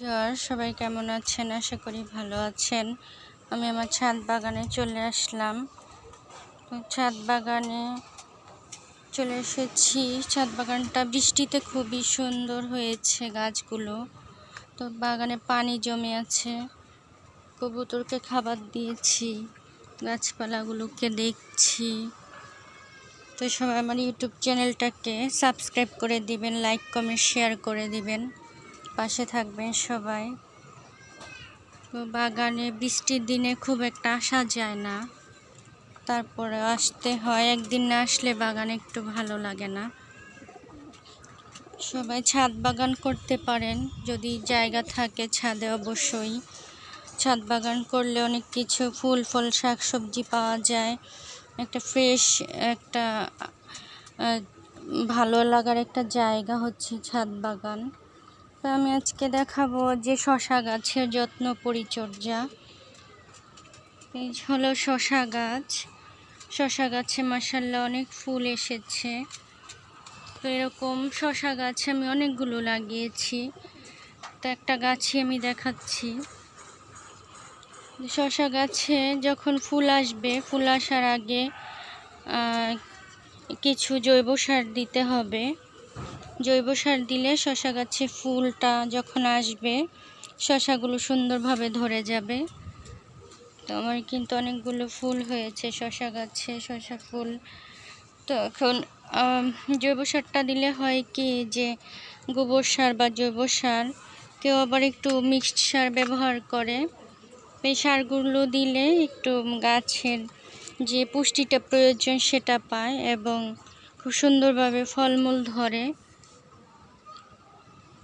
আর সবাই কেমন আছেন? আশা করি ভালো আছেন। আমি আমার ছাদ বাগানে চলে আসলাম। ছাদ বাগানে চলে এসেছি। ছাদ বাগানটা বৃষ্টিতে খুবই সুন্দর হয়েছে গাছগুলো। তো বাগানে পানি জমে আছে। কবুতরকে খাবার দিয়েছি। গাছপালাগুলোকে দেখছি। তো সবাই আমার ইউটিউব চ্যানেলটাকে সাবস্ক্রাইব করে দিবেন, লাইক, কমেন্ট, শেয়ার করে দিবেন। পাশে থাকবেন সবাই। বাগানে বৃষ্টির দিনে খুব একটা আসা যায় না। তারপরে আসতে হয়, একদিন না আসলে বাগানে একটু ভালো লাগে না। সবাই ছাদ বাগান করতে পারেন, যদি জায়গা থাকে ছাদে অবশ্যই। ছাদ বাগান করলে অনেক কিছু, ফুল, ফল শাক সবজি পাওয়া যায়। একটা ফ্রেশ, একটা ভালো লাগার একটা জায়গা হচ্ছে ছাদ বাগান। তো আমি আজকে দেখাবো যে শশা গাছের যত্ন পরিচর্যা। এই হলো শশা গাছ। শশা গাছে মাসাল্লাহ অনেক ফুল এসেছে। তো এরকম শশা গাছ আমি অনেকগুলো লাগিয়েছি। তো একটা গাছই আমি দেখাচ্ছি। শশা গাছে যখন ফুল আসবে, ফুল আসার আগে কিছু জৈব সার দিতে হবে। জৈব সার দিলে শশা গাছে ফুলটা যখন আসবে, শশাগুলো সুন্দরভাবে ধরে যাবে। তো আমার কিন্তু অনেকগুলো ফুল হয়েছে, শশা গাছে শশা ফুল। তো এখন জৈব সারটা দিলে হয় কি যে, গোবর সার বা জৈব সার, কেউ আবার একটু মিক্সড সার ব্যবহার করে। এই সারগুলো দিলে একটু গাছের যে পুষ্টিটা প্রয়োজন সেটা পায় এবং খুব সুন্দরভাবে ফলমূল ধরে।